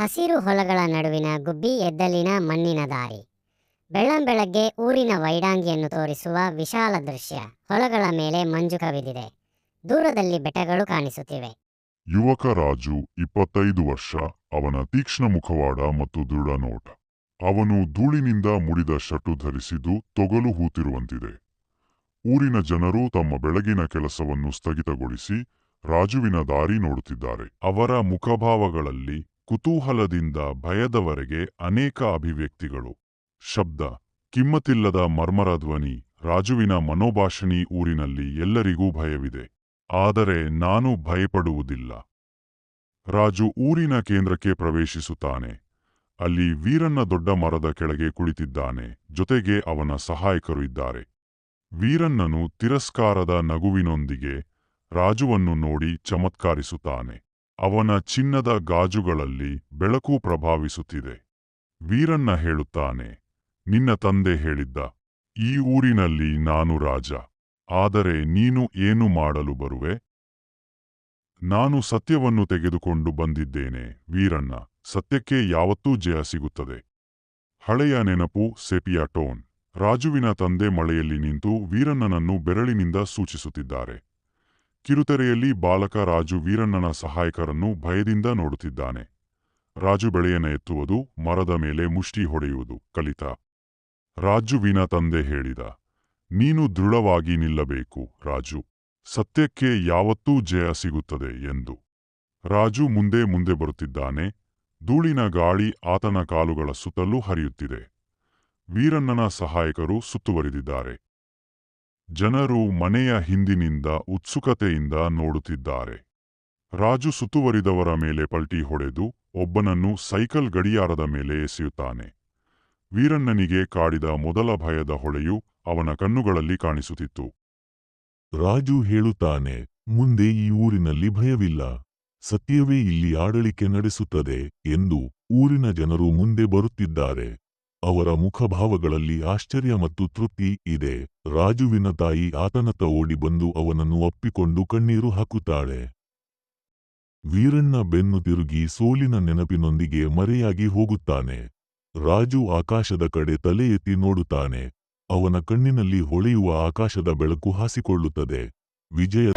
ಹಸಿರು ಹೊಲಗಳ ನಡುವಿನ ಗುಬ್ಬಿ ಎದ್ದಲಿನ ಮಣ್ಣಿನ ದಾರಿ. ಬೆಳ್ಳಂಬೆಳಗ್ಗೆ ಊರಿನ ವೈಡಾಂಗಿಯನ್ನು ತೋರಿಸುವ ವಿಶಾಲ ದೃಶ್ಯ. ಹೊಲಗಳ ಮೇಲೆ ಮಂಜು ಕವಿದಿದೆ. ದೂರದಲ್ಲಿ ಬೆಟ್ಟಗಳು ಕಾಣಿಸುತ್ತಿವೆ. ಯುವಕ ರಾಜು, ಇಪ್ಪತ್ತೈದು ವರ್ಷ. ಅವನ ತೀಕ್ಷ್ಣ ಮುಖವಾಡ ಮತ್ತು ದೃಢ ನೋಟ. ಅವನು ಧೂಳಿನಿಂದ ಮುಡಿದ ಶರ್ಟು ಧರಿಸಿದ್ದು ತೊಗಲು ಹೂತಿರುವಂತಿದೆ. ಊರಿನ ಜನರು ತಮ್ಮ ಬೆಳಗಿನ ಕೆಲಸವನ್ನು ಸ್ಥಗಿತಗೊಳಿಸಿ ರಾಜುವಿನ ದಾರಿ ನೋಡುತ್ತಿದ್ದಾರೆ. ಅವರ ಮುಖಭಾವಗಳಲ್ಲಿ ಕುತೂಹಲದಿಂದ ಭಯದವರೆಗೆ ಅನೇಕ ಅಭಿವ್ಯಕ್ತಿಗಳು. ಶಬ್ದ ಕಿಮ್ಮತಿಲ್ಲದ ಮರ್ಮರ ಧ್ವನಿ, ರಾಜುವಿನ ಮನೋಭಾಷಣಿ ಊರಿನಲ್ಲಿ ಎಲ್ಲರಿಗೂ ಭಯವಿದೆ. ಆದರೆ ನಾನು ಭಯಪಡುವುದಿಲ್ಲ. ರಾಜು ಊರಿನ ಕೇಂದ್ರಕ್ಕೆ ಪ್ರವೇಶಿಸುತ್ತಾನೆ. ಅಲ್ಲಿ ವೀರನ್ನ ದೊಡ್ಡ ಮರದ ಕೆಳಗೆ ಕುಳಿತಿದ್ದಾನೆ. ಜೊತೆಗೆ ಅವನ ಸಹಾಯಕರು ಇದ್ದಾರೆ. ವೀರನ್ನನು ತಿರಸ್ಕಾರದ ನಗುವಿನೊಂದಿಗೆ ರಾಜುವನ್ನು ನೋಡಿ ಚಮತ್ಕಾರಿಸುತ್ತಾನೆ. ಅವನ ಚಿನ್ನದ ಗಾಜುಗಳಲ್ಲಿ ಬೆಳಕು ಪ್ರಭಾವಿಸುತ್ತಿದೆ. ವೀರಣ್ಣ ಹೇಳುತ್ತಾನೆ, ನಿನ್ನ ತಂದೆ ಹೇಳಿದ್ದ, ಈ ಊರಿನಲ್ಲಿ ನಾನು ರಾಜ, ಆದರೆ ನೀನು ಏನು ಮಾಡಲು ಬರುವೆ? ನಾನು ಸತ್ಯವನ್ನು ತೆಗೆದುಕೊಂಡು ಬಂದಿದ್ದೇನೆ, ವೀರಣ್ಣ, ಸತ್ಯಕ್ಕೆ ಯಾವತ್ತೂ ಜಯ ಸಿಗುತ್ತದೆ. ಹಳೆಯ ನೆನಪು ಸೆಪಿಯಾ ಟೋನ್, ರಾಜುವಿನ ತಂದೆ ಮಳೆಯಲ್ಲಿ ನಿಂತು ವೀರಣ್ಣನನ್ನು ಬೆರಳಿನಿಂದ ಸೂಚಿಸುತ್ತಿದ್ದಾರೆ. ಕಿರುತೆರೆಯಲ್ಲಿ ಬಾಲಕ ರಾಜು ವೀರಣ್ಣನ ಸಹಾಯಕರನ್ನು ಭಯದಿಂದ ನೋಡುತ್ತಿದ್ದಾನೆ. ರಾಜು ಬೆಳೆಯನ ಎತ್ತುವುದು ಮರದ ಮೇಲೆ ಮುಷ್ಟಿ ಹೊಡೆಯುವುದು ಕಲಿತ. ರಾಜುವಿನ ತಂದೆ ಹೇಳಿದ, ನೀನು ದೃಢವಾಗಿ ನಿಲ್ಲಬೇಕು ರಾಜು. ಸತ್ಯಕ್ಕೆ ಯಾವತ್ತೂ ಜಯ ಸಿಗುತ್ತದೆ ಎಂದು ರಾಜು ಮುಂದೆ ಮುಂದೆ ಬರುತ್ತಿದ್ದಾನೆ. ಧೂಳಿನ ಗಾಳಿ ಆತನ ಕಾಲುಗಳ ಸುತ್ತಲೂ ಹರಿಯುತ್ತಿದೆ. ವೀರಣ್ಣನ ಸಹಾಯಕರು ಸುತ್ತುವರಿದಿದ್ದಾರೆ. ಜನರು ಮನೆಯ ಹಿಂದಿನಿಂದ ಉತ್ಸುಕತೆಯಿಂದ ನೋಡುತ್ತಿದ್ದಾರೆ. ರಾಜು ಸುತ್ತುವರಿದವರ ಮೇಲೆ ಪಲ್ಟಿ ಹೊಡೆದು ಒಬ್ಬನನ್ನು ಸೈಕಲ್ ಗಡಿಯಾರದ ಮೇಲೆ ಎಸೆಯುತ್ತಾನೆ. ವೀರಣ್ಣನಿಗೆ ಕಾಡಿದ ಮೊದಲ ಭಯದ ಹೊಳೆಯು ಅವನ ಕಣ್ಣುಗಳಲ್ಲಿ ಕಾಣಿಸುತ್ತಿತ್ತು. ರಾಜು ಹೇಳುತ್ತಾನೆ, ಮುಂದೆ ಈ ಊರಿನಲ್ಲಿ ಭಯವಿಲ್ಲ. ಸತ್ಯವೇ ಇಲ್ಲಿ ಆಡಳಿಕೆ ನಡೆಸುತ್ತದೆ ಎಂದು ಊರಿನ ಜನರು ಮುಂದೆ ಬರುತ್ತಿದ್ದಾರೆ. ಅವರ ಮುಖಭಾವಗಳಲ್ಲಿ ಆಶ್ಚರ್ಯ ಮತ್ತು ತೃಪ್ತಿ ಇದೆ. ರಾಜುವಿನ ತಾಯಿ ಆತನತ್ತ ಓಡಿ ಬಂದು ಅವನನ್ನು ಅಪ್ಪಿಕೊಂಡು ಕಣ್ಣೀರು ಹಾಕುತ್ತಾಳೆ. ವೀರಣ್ಣ ಬೆನ್ನು ತಿರುಗಿ ಸೋಲಿನ ನೆನಪಿನೊಂದಿಗೆ ಮರೆಯಾಗಿ ಹೋಗುತ್ತಾನೆ. ರಾಜು ಆಕಾಶದ ಕಡೆ ತಲೆ ಎತ್ತಿ ನೋಡುತ್ತಾನೆ. ಅವನ ಕಣ್ಣಿನಲ್ಲಿ ಹೊಳೆಯುವ ಆಕಾಶದ ಬೆಳಕು ಹಾಸಿಕೊಳ್ಳುತ್ತದೆ. ವಿಜಯ